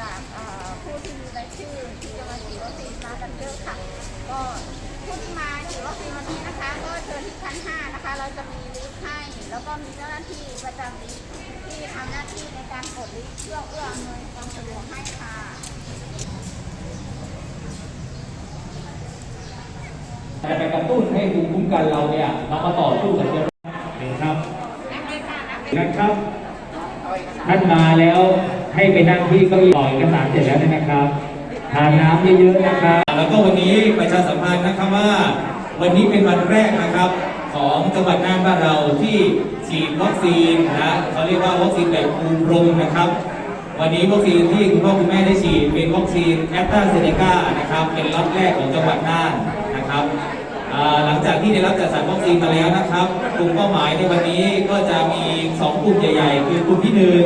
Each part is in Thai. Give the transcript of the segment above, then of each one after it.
จากเอ่อผู้ที่มีรายชื่อที่จะมาฉีดวัคซีนมากันเยอะค่ะ ก็ผู้ที่มาฉีดวัคซีนวันนี้นะคะ ก็เชิญที่ชั้น5นะคะ เราจะมีลิฟต์ให้ แล้วก็มีเจ้าหน้าที่ประจำลิฟต์ที่ทำหน้าที่ในการกดลิฟต์เพื่อเอื้ออำนวยความสะดวกให้ค่ะแต่ไปกระตุ้นให้ภูมิคุ้มกันเราเนี่ยเรามาต่อสู้กับเชื้อโรคนะครับนักเลยค่ะนักเลยนะครับท่านมาแล้ว ให้ไปนั่งที่เก้าอี้ต่อเอกสารเสร็จแล้วนะครับทานน้ำเยอะๆนะครับ แล้วก็วันนี้ประชาสัมพันธ์นะครับว่า วันนี้เป็นวันแรกนะครับของจังหวัดน่านบ้านเราที่ฉีดวัคซีนนะเขาเรียกว่าวัคซีนแบบปูพรมนะครับวันนี้วัคซีนที่คุณพ่อคุณแม่ได้ฉีดเป็นวัคซีนแอสตราเซเนกานะครับเป็นล็อตแรกของจังหวัดน่านนะครับหลังจากที่ได้รับจัดสรรวัคซีนมาแล้วนะครับกลุ่มเป้าหมายในวันนี้ก็จะมีสองกลุ่มใหญ่ ๆ คือกลุ่มที่หนึ่ง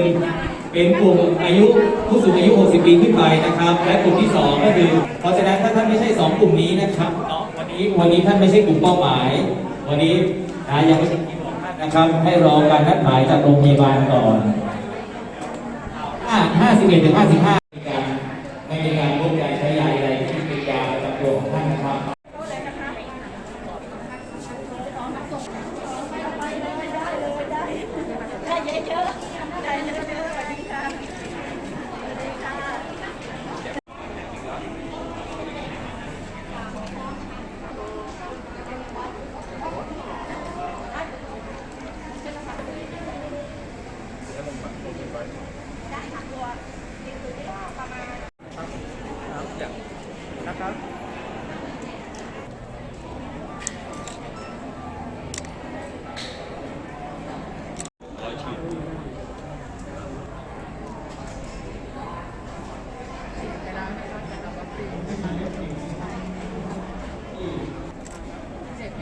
เป็นกลุ่มอายุผู้สูงอายุ 60 ปีขึ้นไปนะครับ และกลุ่มที่ 2 ก็คือ เพราะฉะนั้นถ้าท่านไม่ใช่ 2 กลุ่มนี้นะครับเนาะวันนี้วันนี้ท่านไม่ใช่กลุ่มเป้าหมาย วันนี้นะยังไม่ใช่คิวของท่านนะครับ ให้รอการนัดหมายจากโรงพยาบาลก่อน51ถึง55ในการในการร่วมใจใช้ยาอะไรที่เป็นยาประจำตัวของท่านนะครับ ได้เยอะๆได้เยอะๆสวัสดีค่ะสวัสดีค่ะ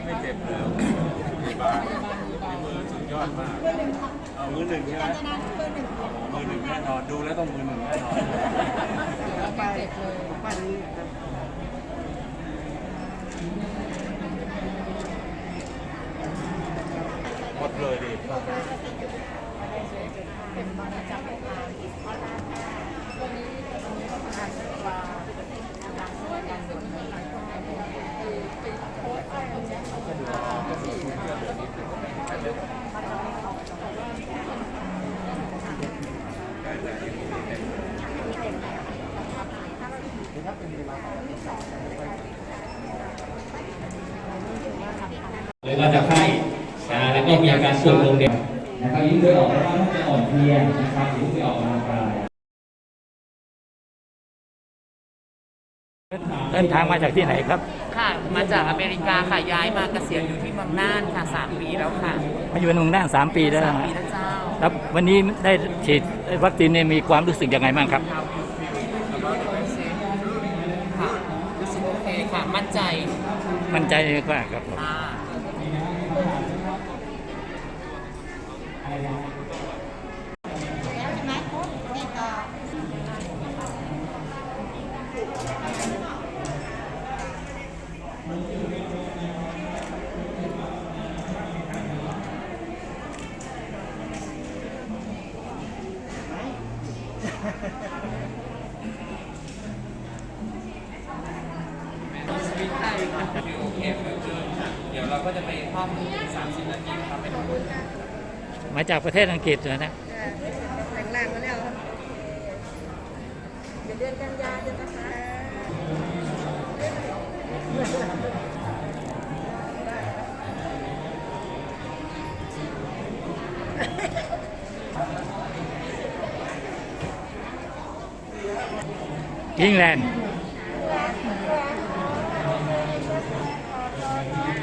ไม่เจ็บแล้วพยาบาลฝีมือสุดยอดมาก มือหนึ่งใช่ไหมมือหนึ่งแน่นอนดูแล้วต้องมือหนึ่งแน่นอนหมดเลยดิ จะไข้นะแล้วก็มีอาการปวดลงเด็กนะครับยิ่งเลือดออกแล้วก็จะอ่อนเพลียนะครับยิ่งไปออกกำลังกายเดินทางมาจากที่ไหนครับ ค่ะ มาจากอเมริกาค่ะ ย้ายมาเกษียณอยู่ที่เมืองน่านค่ะสามปีแล้วค่ะ มาอยู่ในเมืองน่านสามปีแล้วสามนะปีแล้วเจ้าแล้ววันนี้ได้ฉีดวัคซีนเนี่ยมีความรู้สึกยังไงบ้างครับค่ะรู้สึกโอเคค่ะ มั่นใจ มั่นใจกว่าครับผม ค่ะ แล้วใช่ไหมนี่ต่อ สวิตได้ค่ะโอเคเหมือนเดิมค่ะเดี๋ยวเราก็จะไปห้อง30 นาทีครับเป็นมาจากประเทศอังกฤษนะนะแต่งร่างมาแล้วครับเดี๋ยวเดือนกันยาจะนะคะอิงแลนด์ And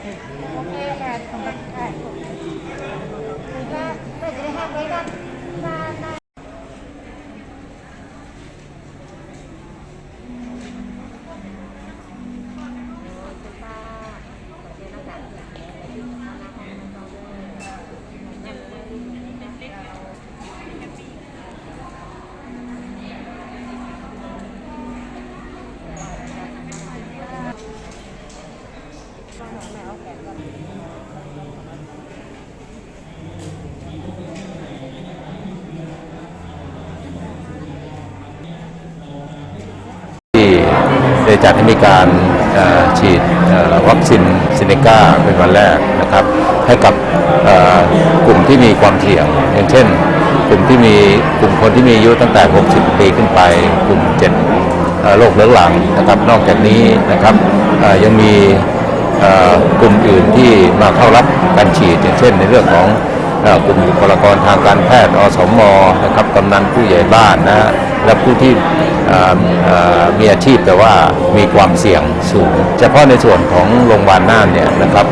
โอเคค่ะขอบคุค่ได้ ที่ ได้จัดให้มีการฉีดวัคซีนซิเนกาเป็นวันแรกนะครับ ให้กับกลุ่มที่มีความเสี่ยง อย่างเช่น กลุ่มที่มีกลุ่มคนที่มีอายุตั้งแต่ 60 ปีขึ้นไป กลุ่มเจ็ดเอ่อโรคเรื้อรังนะครับ นอกจากนี้นะครับยังมี กลุ่มอื่นที่มาเข้ารับการฉีดอย่างเช่นในเรื่องของกลุ่มบุคลากรทางการแพทย์อสมนะครับกำนันผู้ใหญ่บ้านนะฮะและผู้ที่มีอาชีพแต่ว่ามีความเสี่ยงสูง เฉพาะในส่วนของโรงพยาบาลน่านเนี่ยนะครับ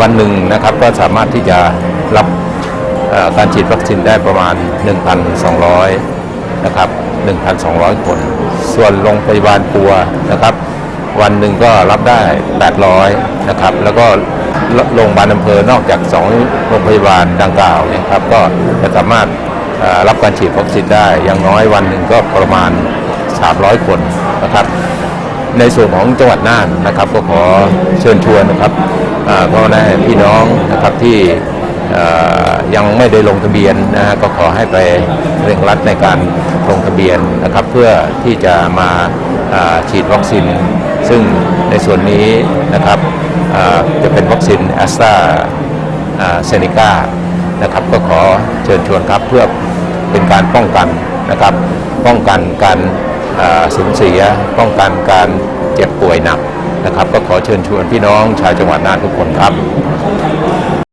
วันหนึ่งนะครับก็สามารถที่จะรับการฉีดวัคซีนได้ประมาณ 1,200 นะครับ 1,200 คน ส่วนโรงพยาบาลปัวนะครับ วันหนึ่งก็รับได้ 800 นะครับ แล้วก็โรงพยาบาลอำเภอนอกจาก 2 โรงพยาบาลดังกล่าวนี่ยครับ ก็จะสามารถรับการฉีดวัคซีนได้ อย่างน้อยวันหนึ่งก็ประมาณ 300 คนนะครับ ในส่วนของจังหวัดน่านนะครับ ก็ขอเชิญชวนนะครับพ่อแม่พี่น้องนะครับที่ยังไม่ได้ลงทะเบียนนะฮะก็ขอให้ไปเร่งรัดในการลงทะเบียนนะครับ เพื่อที่จะมาอ่าฉีดวัคซีน ซึ่งในส่วนนี้นะครับจะเป็นวัคซีนแอสตราเซเนกานะครับก็ขอเชิญชวนครับเพื่อเป็นการป้องกันนะครับ ป้องกันการสูญเสีย ป้องกันการเจ็บป่วยหนักนะครับ ก็ขอเชิญชวนพี่น้องชาวจังหวัดน่านทุกคนครับ